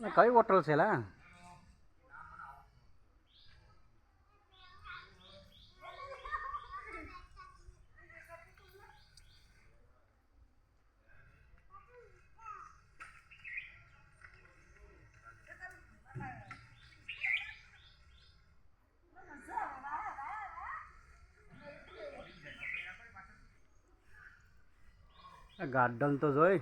કઈ હોટલ છે લા ગાર્ડન તો જોઈ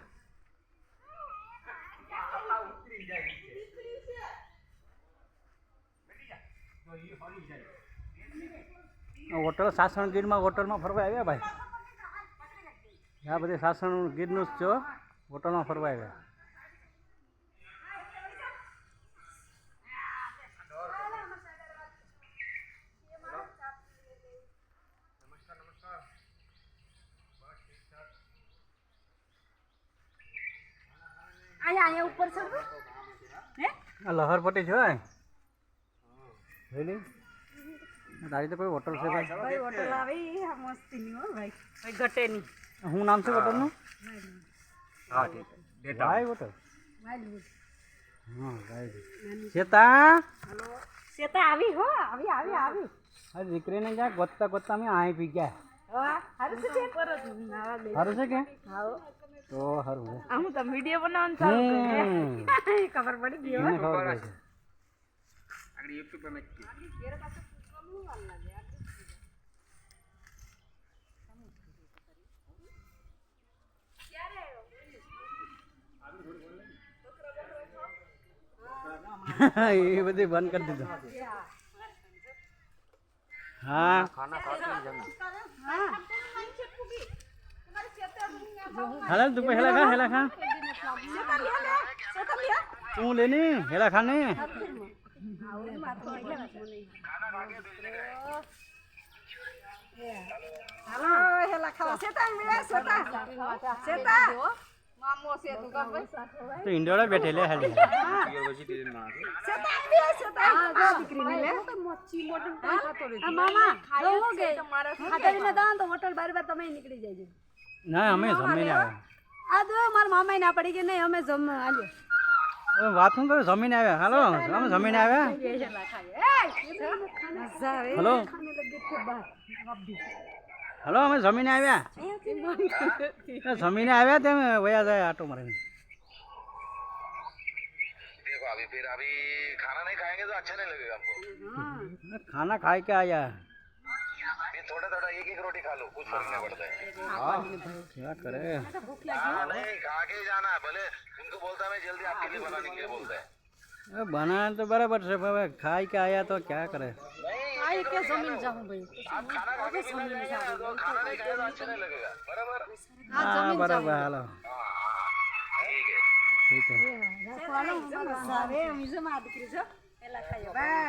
હોટલ સાસણ ગીરમાં હોટલમાં ફરવા આવ્યા ભાઈ આ બધી સાસણ ગીરનું જ છો હોટલમાં ફરવા આવ્યા અહીંયા અહીંયા ઉપર ચડવું હે આ લહરપટ્ટી છે જોઈ તારી તો કોઈ હોટલ છે ભાઈ. ભાઈ હોટલ આવી આ મસ્તીની હો ભાઈ. ભાઈ ઘટે નહીં શું નામ છે હોટલનું? હા ઠીક. ભાઈ હોટલ હા ભાઈ ચેતા શેતા આવી હો આવી આવી આવી. અરે દીકરીને ક્યાં ગોતતા ગોતતા અમે આઈ પી ગયા. હા હારું છે કે? તો હું વીડિયો બનાવવાનું ચાલુ. ખબર પડી ગયો હો. ખબર પડી క్రియేట్ చూపనక్కి ये बदे बंद कर दीजिए हाँ खाना खाते हेला हेला खा हेला खा तू लेने हेला खाने તો ઇન્ડોર બેઠેલે હાલી. ના અમે જમી ના આ દો મારા મામા ના પડી કે નહીં અમે જમ હાલ્યો. વાત શું કરે જમીને આવ્યા હાલો અમે જમીને આવ્યા હલો હલો અમે જમીને આવ્યા એ જમીને આવ્યા તેમ વયા જાય આટો મારીને देखो अभी फिर अभी खाना नहीं खाएंगे तो अच्छा नहीं लगेगा हमको खाना खाए के आया फिर थोड़ा थोड़ा एक एक रोटी खा लो कुछ फ़र्क नहीं हाँ। पड़ता है। हाँ, क्या करे? हाँ, नहीं खा के जाना है भले उनको बोलता मैं जल्दी आपके लिए बनाने के लिए बोलता है। बनाना तो बराबर से भाई। खाई के आया तो क्या करे? खाई के ज़मीन जाऊँ भाई। आप खाना खा के तो ज़मीन में जाओ खाना नहीं खाया तो अच्छा नहीं लगेगा बराबर? हाँ बराबर हेलो। ठीक है। ठीक है। सारे मुझे मार दिख रही है एला बाय।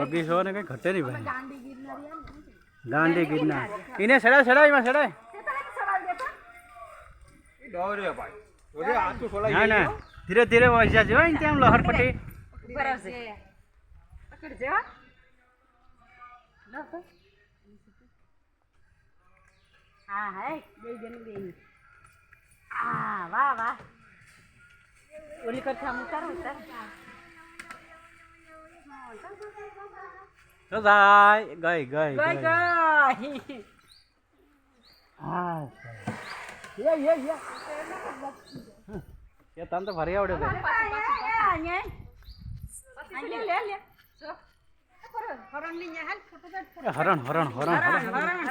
બગીચો ને કઈ ઘટે નહીં ભાઈ. દાંડી ગિરનાર એને સડાય સડાયમાં સડાય. ધીરે ધીરે વહી જવા ને ત્યાં લહર પટી. હા. બે જણ બે આ વાહ વાહ. ઓલી કરતા ઉતારો ઉતાર. તો dài, gầy gầy. Gầy gầy. ગઈ. હા યે યે યે એ. તને તો ફરી આવડે ભાઈ લે લે લે હરણ હરણ. હરણ હરણ.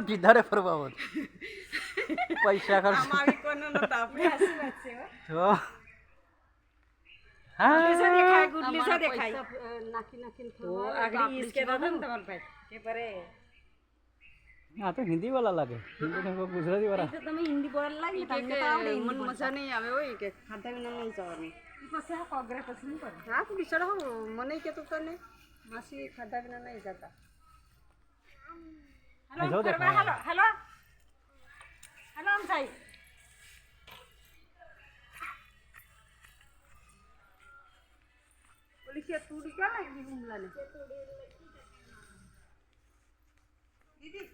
હમ કીધા રે ફરવા હોત પૈસા ખર્ચ આમ આવી કોને નતા આપણે હાસી વાત છે હો. જો ગુડલી સે હા દેખાય ગુડલી સે અમારા દેખાય પૈસા, અ, નાખી નાખીને તો ખવડાવે તો આગળ આપણે ઈજ કહેતા હતા ને તમારા ભાઈ કે પરે આ તો હિન્દી વાળા લાગે હિન્દી ને કોઈ ગુજરાતી વાળા તો તમે હિન્દી બોલવા લાગી કે તમને તો આવડે મને હિન્દી મજા નહીં આવે હોય કે ખાધા વિના નહીં જવાનું ઈ પછી આ કોગરે પછી નહીં પડે હા તું બિચારા હો મને કહેતો તને માસી ખાધા વિના નહીં જતા હલો જાઓ દેખાડો. કરવા, હલો હલો હલો આમ થાય ઓલી શેતુડી ક્યાં લાગી હુમલાને દીદી